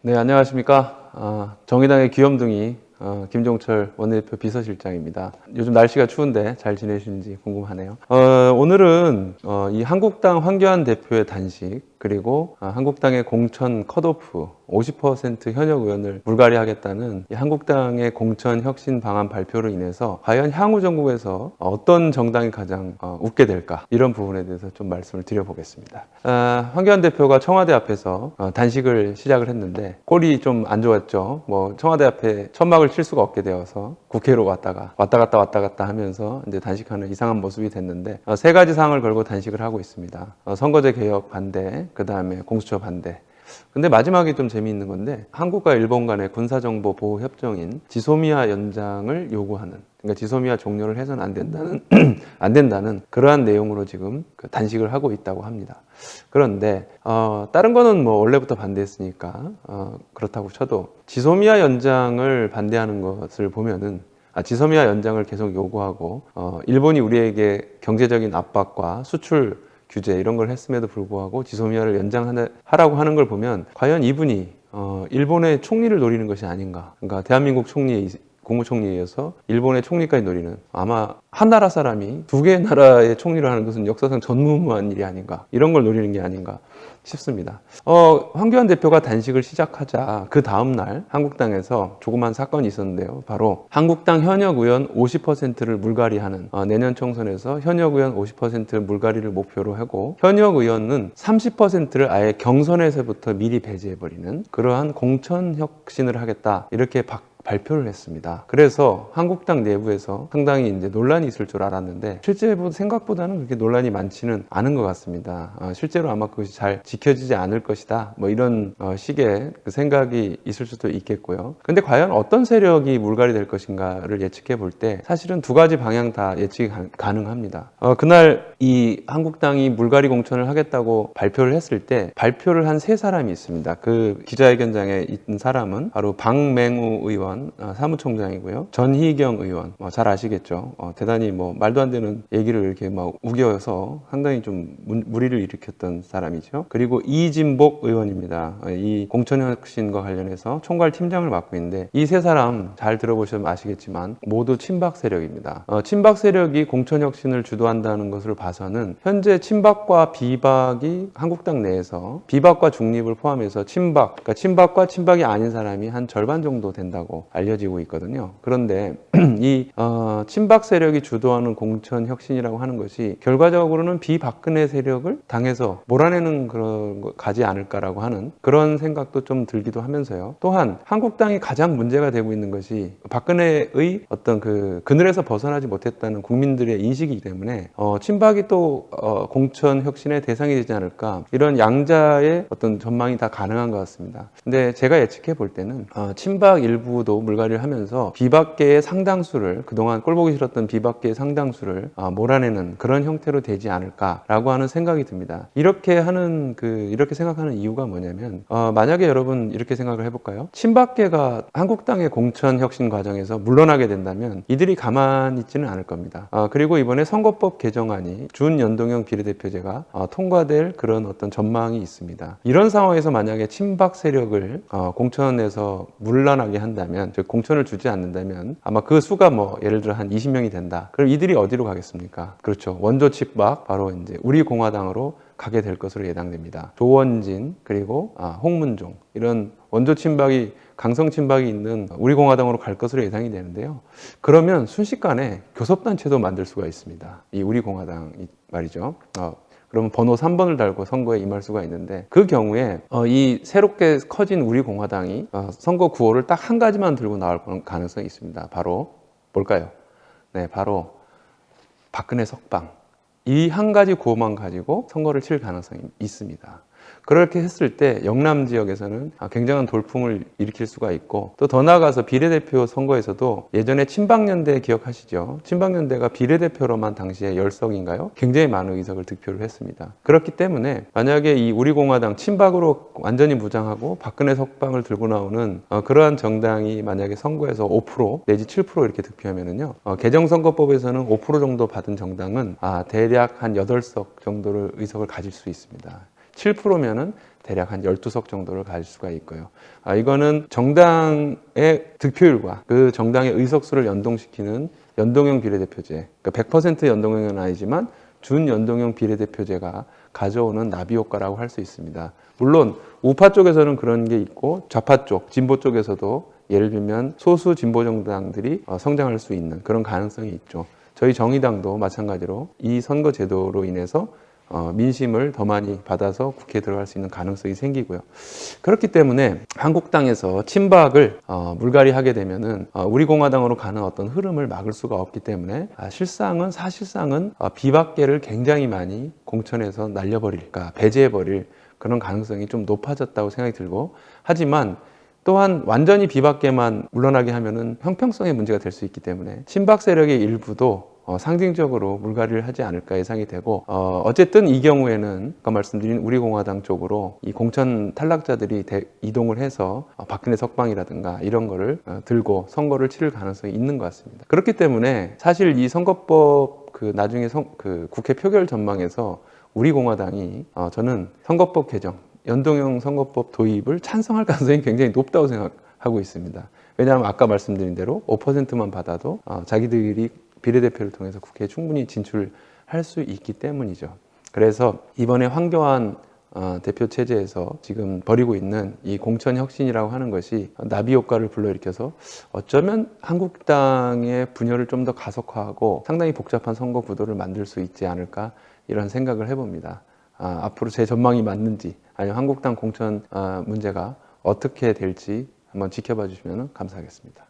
네, 안녕하십니까. 아, 정의당의 귀염둥이 어, 김종철 원내대표 비서실장입니다. 요즘 날씨가 추운데 잘 지내시는지 궁금하네요. 어, 오늘은 어, 이 한국당 황교안 대표의 단식 그리고 아, 한국당의 공천 컷오프 50% 현역 의원을 물갈이하겠다는 이 한국당의 공천 혁신 방안 발표로 인해서 과연 향후 정국에서 어떤 정당이 가장 어, 웃게 될까 이런 부분에 대해서 좀 말씀을 드려보겠습니다. 아, 황교안 대표가 청와대 앞에서 어, 단식을 시작을 했는데 꼴이 좀 안 좋았죠. 뭐 청와대 앞에 천막을 칠 수가 없게 되어서 국회로 왔다가 왔다 갔다 왔다 갔다 하면서 이제 단식하는 이상한 모습이 됐는데 어, 세 가지 사항을 걸고 단식을 하고 있습니다. 어, 선거제 개혁 반대, 그 다음에 공수처 반대, 근데 마지막이 좀 재미있는 건데 한국과 일본 간의 군사정보 보호 협정인 지소미아 연장을 요구하는 그러니까 지소미아 종료를 해서는 안 된다는 안 된다는 그러한 내용으로 지금 그 단식을 하고 있다고 합니다. 그런데 어, 다른 거는 뭐 원래부터 반대했으니까 어, 그렇다고 쳐도 지소미아 연장을 반대하는 것을 보면은 아, 지소미아 연장을 계속 요구하고 어, 일본이 우리에게 경제적인 압박과 수출 규제 이런 걸 했음에도 불구하고 지소미아를 연장하라고 하는 걸 보면 과연 이분이 어, 일본의 총리를 노리는 것이 아닌가. 그러니까 대한민국 총리의 국무총리에 이어서 일본의 총리까지 노리는 아마 한 나라 사람이 두 개의 나라의 총리를 하는 것은 역사상 전무후무한 일이 아닌가 이런 걸 노리는 게 아닌가 싶습니다. 어, 황교안 대표가 단식을 시작하자 그 다음 날 한국당에서 조그만 사건이 있었는데요. 바로 한국당 현역 의원 50%를 물갈이하는 어, 내년 총선에서 현역 의원 50%를 물갈이를 목표로 하고 현역 의원은 30%를 아예 경선에서부터 미리 배제해 버리는 그러한 공천 혁신을 하겠다 이렇게 박 발표를 했습니다. 그래서 한국당 내부에서 상당히 이제 논란이 있을 줄 알았는데 실제 생각보다는 그렇게 논란이 많지는 않은 것 같습니다. 어, 실제로 아마 그것이 잘 지켜지지 않을 것이다. 뭐 이런 어, 식의 그 생각이 있을 수도 있겠고요. 근데 과연 어떤 세력이 물갈이 될 것인가를 예측해 볼 때 사실은 두 가지 방향 다 예측이 가, 능합니다 어, 그날 이 한국당이 물갈이 공천을 하겠다고 발표를 했을 때 발표를 한 세 사람이 있습니다. 그 기자회견장에 있는 사람은 바로 박맹우 의원 어, 사무총장이고요. 전희경 의원 뭐 잘 아시겠죠. 어, 대단히 뭐 말도 안 되는 얘기를 이렇게 막 우겨서 상당히 좀 무 리를 일으켰던 사람이죠. 그리고 이진복 의원입니다. 어, 이 공천혁신과 관련해서 총괄 팀장을 맡고 있는데 이 세 사람 잘 들어보시면 아시겠지만 모두 친박 세력입니다. 어, 친박 세력이 공천혁신을 주도한다는 것을 봐서는 현재 친박과 비박이 한국당 내에서 비박과 중립을 포함해서 친박, 그러니까 친박과 친박이 아닌 사람이 한 절반 정도 된다고 알려지고 있거든요. 그런데 이 어, 친박 세력이 주도하는 공천 혁신이라고 하는 것이 결과적으로는 비박근혜 세력을 당해서 몰아내는 그런 거 가지 않을까라고 하는 그런 생각도 좀 들기도 하면서요. 또한 한국당이 가장 문제가 되고 있는 것이 박근혜의 어떤 그 그늘에서 벗어나지 못했다는 국민들의 인식이기 때문에 어, 친박이 또 어, 공천 혁신의 대상이 되지 않을까 이런 양자의 어떤 전망이 다 가능한 것 같습니다. 근데 제가 예측해 볼 때는 어, 친박 일부 도 물갈이를 하면서 비박계의 상당수를 그동안 꼴보기 싫었던 비박계의 상당수를 아, 몰아내는 그런 형태로 되지 않을까라고 하는 생각이 듭니다. 이렇게 하는 그 이렇게 생각하는 이유가 뭐냐면 어, 만약에 여러분 이렇게 생각을 해볼까요? 친박계가 한국당의 공천 혁신 과정에서 물러나게 된다면 이들이 가만히 있지는 않을 겁니다. 어, 그리고 이번에 선거법 개정안이 준연동형 비례대표제가 어, 통과될 그런 어떤 전망이 있습니다. 이런 상황에서 만약에 친박 세력을 어, 공천에서 물러나게 한다면 즉 공천을 주지 않는다면 아마 그 수가 뭐 예를 들어 한 20명이 된다. 그럼 이들이 어디로 가겠습니까? 그렇죠. 원조 칩박 바로 이제 우리 공화당으로 가게 될 것으로 예상됩니다. 조원진 그리고 아, 홍문종 이런 원조 친박이 강성 친박이 있는 우리 공화당으로 갈 것으로 예상이 되는데요. 그러면 순식간에 교섭단체도 만들 수가 있습니다. 이 우리 공화당 말이죠. 어, 그러면 번호 3번을 달고 선거에 임할 수가 있는데 그 경우에 어, 이 새롭게 커진 우리 공화당이 어, 선거 구호를 딱 한 가지만 들고 나올 가능성이 있습니다. 바로 뭘까요? 네, 바로 박근혜 석방. 이 한 가지 구호만 가지고 선거를 칠 가능성이 있습니다. 그렇게 했을 때 영남 지역에서는 굉장한 돌풍을 일으킬 수가 있고 또 더 나아가서 비례대표 선거에서도 예전에 친박연대 기억하시죠? 친박연대가 비례대표로만 당시에 열석인가요? 굉장히 많은 의석을 득표를 했습니다. 그렇기 때문에 만약에 이 우리공화당 친박으로 완전히 무장하고 박근혜 석방을 들고 나오는 어, 그러한 정당이 만약에 선거에서 5% 내지 7% 이렇게 득표하면은요 어, 개정선거법에서는 5% 정도 받은 정당은 아, 대략 한 8석 정도를 의석을 가질 수 있습니다. 7%면은 대략 한 12석 정도를 가질 수가 있고요. 아, 이거는 정당의 득표율과 그 정당의 의석수를 연동시키는 연동형 비례대표제. 그러니까 100% 연동형은 아니지만 준연동형 비례대표제가 가져오는 나비 효과라고 할 수 있습니다. 물론 우파 쪽에서는 그런 게 있고 좌파 쪽, 진보 쪽에서도 예를 들면 소수 진보 정당들이 어, 성장할 수 있는 그런 가능성이 있죠. 저희 정의당도 마찬가지로 이 선거 제도로 인해서 어, 민심을 더 많이 받아서 국회에 들어갈 수 있는 가능성이 생기고요. 그렇기 때문에 한국당에서 친박을 어, 물갈이하게 되면은 어, 우리 공화당으로 가는 어떤 흐름을 막을 수가 없기 때문에 아, 실상은 사실상은 어, 비박계를 굉장히 많이 공천에서 날려버릴까 배제해버릴 그런 가능성이 좀 높아졌다고 생각이 들고 하지만 또한 완전히 비박계만 물러나게 하면은 형평성의 문제가 될 수 있기 때문에 친박 세력의 일부도 어, 상징적으로 물갈이를 하지 않을까 예상이 되고 어, 어쨌든 이 경우에는 아까 말씀드린 우리공화당 쪽으로 이 공천 탈락자들이 대- 이동을 해서 어, 박근혜 석방이라든가 이런 거를 어, 들고 선거를 치를 가능성이 있는 것 같습니다. 그렇기 때문에 사실 이 선거법 그 나중에 선- 그 국회 표결 전망에서 우리공화당이 어, 저는 선거법 개정 연동형 선거법 도입을 찬성할 가능성이 굉장히 높다고 생각하고 있습니다. 왜냐하면 아까 말씀드린 대로 5%만 받아도 어, 자기들이 비례대표를 통해서 국회에 충분히 진출할 수 있기 때문이죠. 그래서 이번에 황교안 어, 대표 체제에서 지금 벌이고 있는 이 공천 혁신이라고 하는 것이 나비 효과를 불러일으켜서 어쩌면 한국당의 분열을 좀 더 가속화하고 상당히 복잡한 선거 구도를 만들 수 있지 않을까 이런 생각을 해봅니다. 아, 앞으로 제 전망이 맞는지 아니면 한국당 공천 아, 문제가 어떻게 될지 한번 지켜봐 주시면 감사하겠습니다.